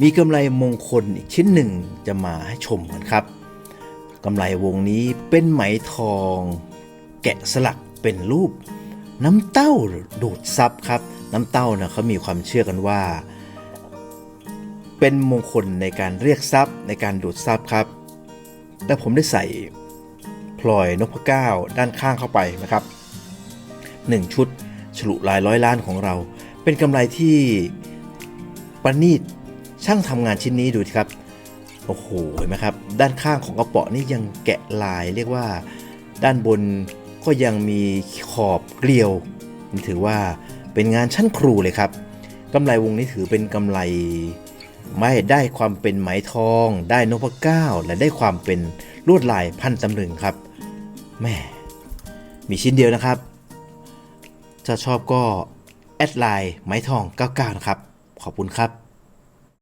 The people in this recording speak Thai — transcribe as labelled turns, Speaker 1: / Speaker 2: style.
Speaker 1: มีกำไรมงคลอีกชิ้นหนึ่งจะมาให้ชมกันครับกำไรวงนี้เป็นไหมทอง แกะสลักเป็นรูป น้ำเต้าดูดซับครับ น้ำเต้านะเขามีความเชื่อกันว่า เป็นมงคลในการเรียกทรัพย์ในการดูดทรัพย์ครับ แต่ผมได้ใส่พลอยนพเก้าด้านข้างเข้าไปนะครับ 1 ชุดฉลุลายร้อยล้านของเรา เป็นกำไรที่ประณีต ช่างทำงานชิ้นนี้ดูสิครับ โอ้โห เห็นไหมครับ ด้านข้างของกระเป๋อนี่ยังแกะลายเรียกว่า ด้านบนก็ยังมีขอบเกลียวนี่ถือว่าเป็นงานชั้นครูเลยครับกำไรวงนี้ถือเป็นกำไร ไม่ได้ความเป็นไหมทอง ได้นพเก้าและได้ความเป็นลวดลายพันตำลึงครับแม่มีชิ้นเดียวนะครับ ถ้าชอบก็แอดไลน์ไหมทอง 99 นะครับ ขอบคุณครับ